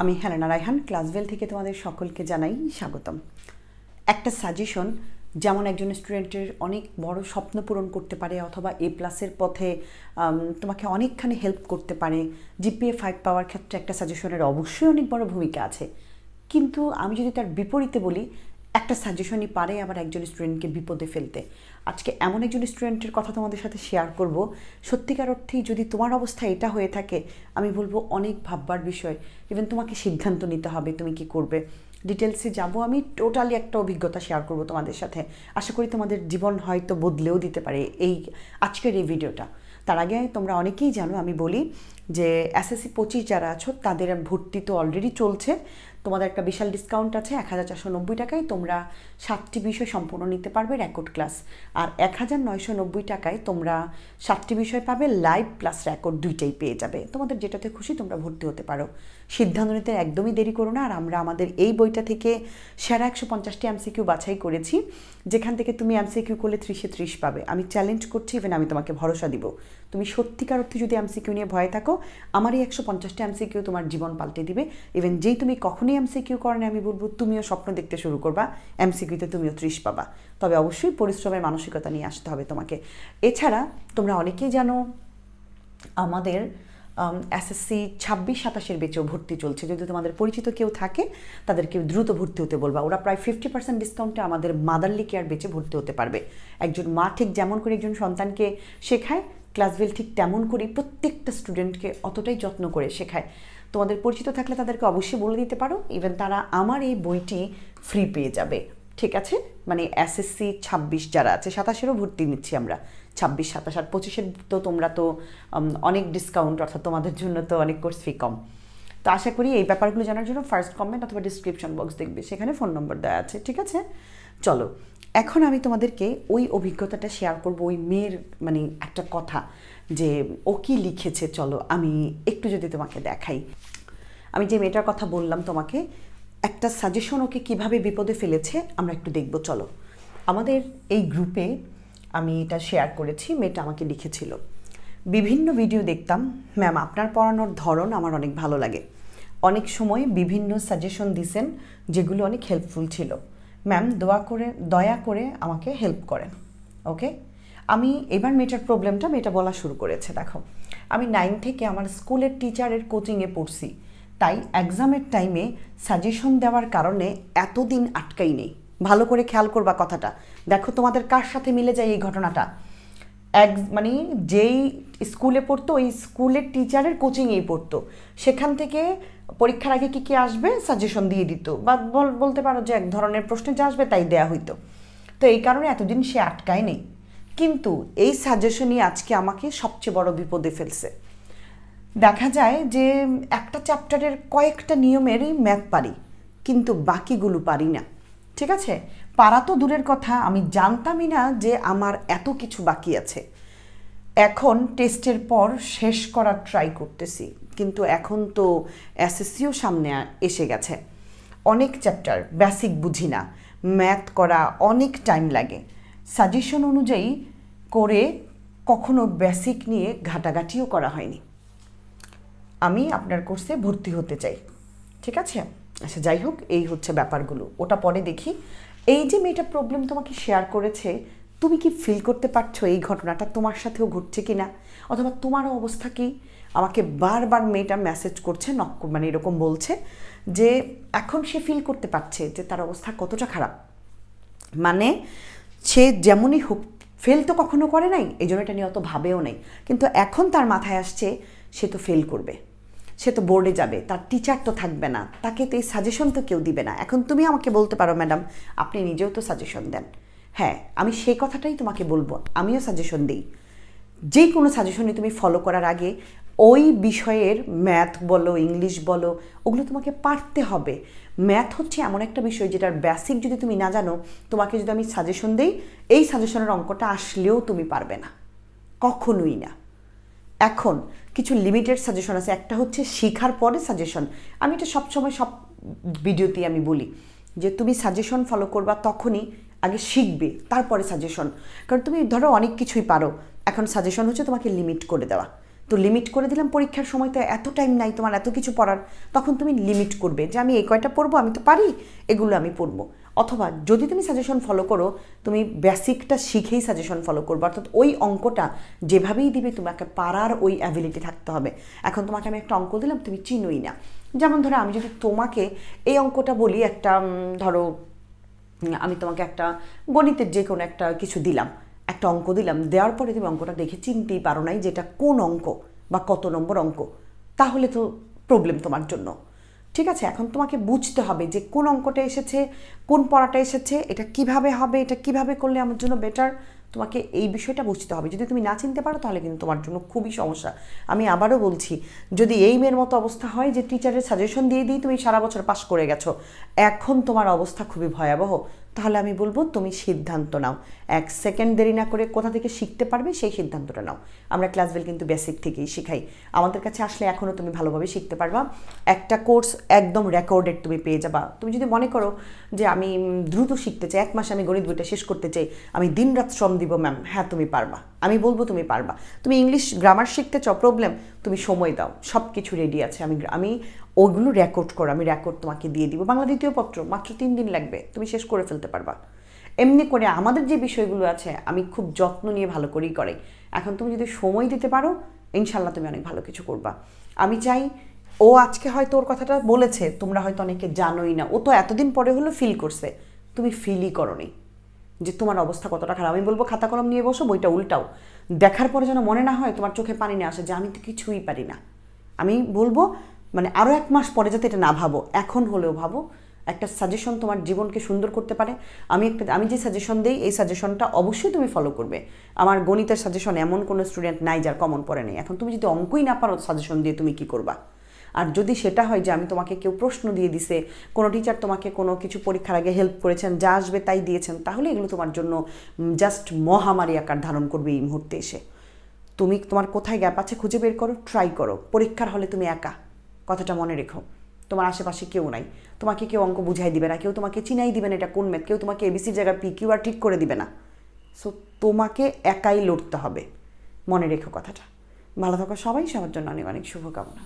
আমি হেলেনা রায়হান, ক্লাসভেল থেকে তোমাদের সকলকে জানাই স্বাগতম। একটা সাজেশন যেমন একজন স্টুডেন্টের অনেক বড় স্বপ্ন পূরণ করতে পারে অথবা এ প্লাসের পথে তোমাকে অনেকখানি হেল্প করতে পারে জিপিএ ফাইভ পাওয়ার ক্ষেত্রে একটা সাজেশনের অবশ্যই অনেক বড় ভূমিকা আছে। কিন্তু আমি যদি তার বিপরীতে বলি, একটা সাজেশনই পারে আবার একজন স্টুডেন্টকে বিপদে ফেলতে। আজকে এমন একজন স্টুডেন্টের কথা তোমাদের সাথে শেয়ার করব। সত্যিকার অর্থেই যদি তোমার অবস্থা এটা হয়ে থাকে, আমি বলব অনেক ভাববার বিষয়। ইভেন তোমাকে সিদ্ধান্ত নিতে হবে তুমি কি করবে। ডিটেলসে যাব আমি টোটালি একটা অভিজ্ঞতা শেয়ার করব তোমাদের সাথে। আশা করি তোমাদের জীবন হয়তো বদলেও দিতে পারে এই আজকের এই ভিডিওটা তার আগে তোমরা অনেকেই জানো, আমি বলি যে এসএসসি পঁচিশ যারা আছো, তাদের ভর্তি তো অলরেডি চলছে। তোমাদের একটা বিশাল ডিসকাউন্ট আছে, এক হাজার চারশো নব্বই টাকায় তোমরা সাতটি বিষয় সম্পূর্ণ নিতে পারবে রেকর্ড ক্লাস আর এক হাজার নয়শো নব্বই টাকায় তোমরা সাতটি বিষয় পাবে লাইভ প্লাস রেকর্ড দুইটাই পেয়ে যাবে। তোমাদের যেটাতে খুশি তোমরা ভর্তি হতে পারো। সিদ্ধান্ত নিতে একদমই দেরি করো না, আর আমরা আমাদের এই বইটা থেকে সেরা একশো পঞ্চাশটি এমসিকিউ বাছাই করেছি, যেখান থেকে তুমি এমসিকিউ করলে ত্রিশে ত্রিশ পাবে। আমি চ্যালেঞ্জ করছি ইভেন আমি তোমাকে ভরসা দিব। তুমি সত্যিকার অর্থে যদি এমসিকিউ নিয়ে ভয় থাকো আমার এই একশো পঞ্চাশটা এমসিকিউ তোমার জীবন পাল্টে দিবে। ইভেন যেই তুমি কখনই এমসিকিউ করো না আমি বলব তুমিও স্বপ্ন দেখতে শুরু করবা। এমসিকিউতে তুমিও ত্রিশ পাবা। তবে অবশ্যই পরিশ্রমের মানসিকতা নিয়ে আসতে হবে তোমাকে। এছাড়া তোমরা অনেকেই জানো, আমাদের এসএসসি ছাব্বিশ সাতাশের বেচেও ভর্তি চলছে। যদি তোমাদের পরিচিত কেউ থাকে, তাদেরকে দ্রুত ভর্তি হতে বলবা। ওরা প্রায় ফিফটি পার্সেন্ট ডিসকাউন্টে আমাদের মাদারলি কেয়ার বেচে ভর্তি হতে পারবে। একজন মা ঠিক যেমন করে একজন সন্তানকে শেখায় ক্লাসভেল ঠিক তেমন করেই প্রত্যেকটা স্টুডেন্টকে অতটাই যত্ন করে শেখায়। তোমাদের পরিচিত থাকলে তাদেরকে অবশ্যই বলে দিতে পারো। ইভেন তারা আমার এই বইটি ফ্রি পেয়ে যাবে। ঠিক আছে? মানে এসএসসি ছাব্বিশ যারা আছে, সাতাশেরও ভর্তি নিচ্ছি আমরা। ছাব্বিশ, সাতাশ আর পঁচিশের তো তোমরা তো অনেক ডিসকাউন্ট অর্থাৎ তোমাদের জন্য তো অনেক কোর্স ফি কম। তো আশা করি এই ব্যাপারগুলো জানার জন্য ফার্স্ট কমেন্ট অথবা ডিসক্রিপশন বক্স দেখবে। সেখানে ফোন নম্বর দেওয়া আছে। ঠিক আছে? চলো। এখন আমি তোমাদেরকে ওই অভিজ্ঞতাটা শেয়ার করব, ওই মেয়ের মানে একটা কথা যে ও কি লিখেছে, চলো আমি একটু যদি তোমাকে দেখাই। আমি যে মেয়েটার কথা বললাম তোমাকে, একটা সাজেশন ওকে কীভাবে বিপদে ফেলেছে আমরা একটু দেখব, চলো। আমাদের এই গ্রুপে আমি এটা শেয়ার করেছি, মেয়েটা আমাকে লিখেছিল। বিভিন্ন ভিডিও দেখতাম। ম্যাম আপনার পড়ানোর ধরন আমার অনেক ভালো লাগে। অনেক সময় বিভিন্ন সাজেশন দিছেন, যেগুলো অনেক হেল্পফুল ছিল। ম্যাম, দোয়া করে, দয়া করে আমাকে হেল্প করেন ওকে আমি এবার মেয়েটার প্রবলেমটা মেয়েটা বলা শুরু করেছে, দেখো। আমি নাইন থেকে আমার স্কুলের টিচারের কোচিংয়ে পড়ছি, তাই এক্সামের টাইমে সাজেশন দেওয়ার কারণে এতদিন আটকাই নেই। ভালো করে খেয়াল করবা কথাটা। দেখো তোমাদের কার সাথে মিলে যায় এই ঘটনাটা? এক মানে যেই স্কুলে পড়তো, ওই স্কুলের টিচারের কোচিংয়েই পড়তো। সেখান থেকে পরীক্ষার আগে কী কী আসবে? সাজেশন দিয়ে দিত। বা বল- বলতে পারো যে এক ধরনের প্রশ্নে যা আসবে তাই দেয়া হইতো। তো এই কারণে এতদিন সে আটকায় নেই। কিন্তু এই সাজেশনই আজকে আমাকে সবচেয়ে বড় বিপদে ফেলছে। দেখা যায় যে একটা চ্যাপ্টারের কয়েকটা নিয়মেরই ম্যাথ পারি, কিন্তু বাকিগুলো পারি না। ঠিক আছে? পারা তো দূরের কথা, আমি জানতামই না যে আমার এত কিছু বাকি আছে। এখন টেস্টের পর শেষ করার ট্রাই করতেছি। কিন্তু এখন তো এসএসসিও সামনে এসে গেছে। অনেক চ্যাপ্টার বেসিক বুঝি না। ম্যাথ করা অনেক টাইম লাগে। সাজেশন অনুযায়ী করে কখনো বেসিক নিয়ে ঘাটাঘাটিও করা হয়নি। আমি আপনার কোর্সে ভর্তি হতে চাই। ঠিক আছে? আচ্ছা যাই হোক, এই হচ্ছে ব্যাপারগুলো। ওটা পরে দেখি। এই যে মেয়েটা প্রবলেম তোমাকে শেয়ার করেছে, তুমি কি ফিল করতে পারছ এই ঘটনাটা তোমার সাথেও ঘটছে কি না অথবা তোমারও অবস্থা কি? আমাকে বারবার মেয়েটা মেসেজ করছে নক মানে এরকম বলছে যে, এখন সে ফিল করতে পারছে যে তার অবস্থা কতটা খারাপ। মানে সে যেমনই হোক ফেল তো কখনো করে নাই এই জন্য এটা নিয়ে অত ভাবেও নাই। কিন্তু এখন তার মাথায় আসছে, সে তো ফেল করবে। সে তো বোর্ডে যাবে, তার টিচার তো থাকবে না, তাকে তো এই সাজেশন তো কেউ দিবে না। এখন তুমি আমাকে বলতে পারো ম্যাডাম আপনি নিজেও তো সাজেশন দেন। হ্যাঁ আমি সেই কথাটাই তোমাকে বলব, আমিও সাজেশন দিই। যে কোনো সাজেশনই তুমি ফলো করার আগে ওই বিষয়ের ম্যাথ বলো ইংলিশ বলো, ওগুলো তোমাকে পারতে হবে। ম্যাথ হচ্ছে এমন একটা বিষয় যেটার বেসিক যদি তুমি না জানো, তোমাকে যদি আমি সাজেশন দিই, এই সাজেশনের অঙ্কটা আসলেও তুমি পারবে না। কখনোই না। এখন কিছু লিমিটেড সাজেশন আছে। একটা হচ্ছে শেখার পরে সাজেশন আমি এটা সবসময় সব ভিডিওতেই আমি বলি যে তুমি সাজেশন ফলো করবা তখনই আগে শিখবে, তারপরে সাজেশন কারণ তুমি ধরো অনেক কিছুই পারো। এখন সাজেশন হচ্ছে তোমাকে লিমিট করে দেওয়া। তো লিমিট করে দিলাম পরীক্ষার সময়, তো এত টাইম নাই তোমার এত কিছু পড়ার। তখন তুমি লিমিট করবে যে আমি এই কয়টা পড়ব, আমি তো পারি, এগুলো আমি পড়ব। অথবা যদি তুমি সাজেশন ফলো করো, তুমি বেসিকটা শিখেই সাজেশন ফলো করব, অর্থাৎ ওই অঙ্কটা যেভাবেই দিবে, তোমাকে পারার ওই অ্যাবিলিটি থাকতে হবে। এখন তোমাকে আমি একটা অঙ্ক দিলাম, তুমি চিনোই না। যেমন ধরো আমি যদি তোমাকে এই অঙ্কটা বলি, একটা ধরো আমি তোমাকে একটা গণিতের যে কোনো একটা কিছু দিলাম। একটা অঙ্ক দিলাম, দেওয়ার পরে তুমি অঙ্কটা দেখে চিনতেই পারো নাই যে এটা কোন অঙ্ক বা কত নম্বর অঙ্ক। তাহলে তো প্রবলেম তোমার জন্য। ঠিক আছে, এখন তোমাকে বুঝতে হবে যে কোন অঙ্কটা এসেছে, কোন পড়াটা এসেছে, এটা কীভাবে হবে, এটা কীভাবে করলে আমার জন্য বেটার তোমাকে এই বিষয়টা বুঝতে হবে। যদি তুমি না চিনতে পারো, তাহলে কিন্তু তোমার জন্য খুবই সমস্যা। আমি আবারও বলছি, যদি এই মেয়ের মতো অবস্থা হয় যে টিচারের সাজেশন দিয়ে দিই তুমি সারা বছর পাস করে গেছো, এখন তোমার অবস্থা খুবই ভয়াবহ। তাহলে আমি বলব তুমি সিদ্ধান্ত নাও। এক সেকেন্ড দেরি না করে কোথা থেকে শিখতে পারবে সেই সিদ্ধান্তটা নাও। আমরা ক্লাসবেল কিন্তু বেসিক থেকেই শেখাই। আমাদের কাছে আসলে এখনও তুমি ভালোভাবে শিখতে পারবা। একটা কোর্স একদম রেকর্ডেড তুমি পেয়ে যাবা। তুমি যদি মনে করো যে আমি দ্রুত শিখতে চাই, এক মাসে আমি গণিত বইটা শেষ করতে চাই, আমি দিনরাত শ্রম দিব ম্যাম হ্যাঁ তুমি পারবা। আমি বলব তুমি পারবা। তুমি ইংলিশ গ্রামার শিখতে চ প্রবলেম তুমি সময় দাও। সব কিছু রেডি আছে। আমি আমি ওগুলো রেকর্ড করো, আমি রেকর্ড তোমাকে দিয়ে দিব। বাংলা দ্বিতীয় পত্র, মাত্র তিন দিন লাগবে, তুমি শেষ করে ফেলতে পারবা। এমনি করে আমাদের যে বিষয়গুলো আছে, আমি খুব যত্ন নিয়ে ভালো করেই করাই। এখন তুমি যদি সময় দিতে পারো ইনশাল্লাহ তুমি অনেক ভালো কিছু করবা। আমি চাই, ও আজকে হয়তো ওর কথাটা বলেছে, তোমরা হয়তো অনেকে জানোই না। ও তো এতদিন পরে হলো ফিল করছে। তুমি ফিলই করনি। যে তোমার অবস্থা কতটা খারাপ? আমি বলব খাতা কলম নিয়ে বসো, বইটা উল্টাও। দেখার পরে যেন মনে না হয় তোমার চোখে পানি না আসে যে আমি তো কিছুই পারি না। আমি বলব মানে আরও এক মাস পরে যাতে এটা না ভাবো, এখন হলেও ভাবো, একটা সাজেশন তোমার জীবনকে সুন্দর করতে পারে। আমি একটা, আমি যে সাজেশন দিই, এই সাজেশনটা অবশ্যই তুমি ফলো করবে। আমার গণিতের সাজেশন এমন কোনো স্টুডেন্ট নাই যার কমন পড়ে নেই। এখন তুমি যদি অঙ্কই না পারো সাজেশন দিয়ে তুমি কি করবা? আর যদি সেটা হয় যে আমি তোমাকে কেউ প্রশ্ন দিয়ে দিছে, কোনো টিচার তোমাকে কোনো কিছু পরীক্ষার আগে হেল্প করেছেন, যা আসবে তাই দিয়েছেন, তাহলে এগুলো তোমার জন্য জাস্ট মহামারী আকার ধারণ করবে এই মুহূর্তে এসে। তুমি তোমার কোথায় গ্যাপ আছে খুঁজে বের করো ট্রাই করো। পরীক্ষার হলে তুমি একা। কথাটা মনে রেখো। তোমার আশেপাশে কেউ নাই। তোমাকে কেউ অঙ্ক বুঝাই দিবে না, কেউ তোমাকে চিনাই দিবে না এটা কোন ম্যাথ কেউ তোমাকে এবিসির জায়গায় পি কিউ আর ঠিক করে দিবে না। সো তোমাকে একাই লড়তে হবে। মনে রেখো কথাটা। ভালো থাকো সবাই, সবার জন্য অনেক অনেক শুভকামনা।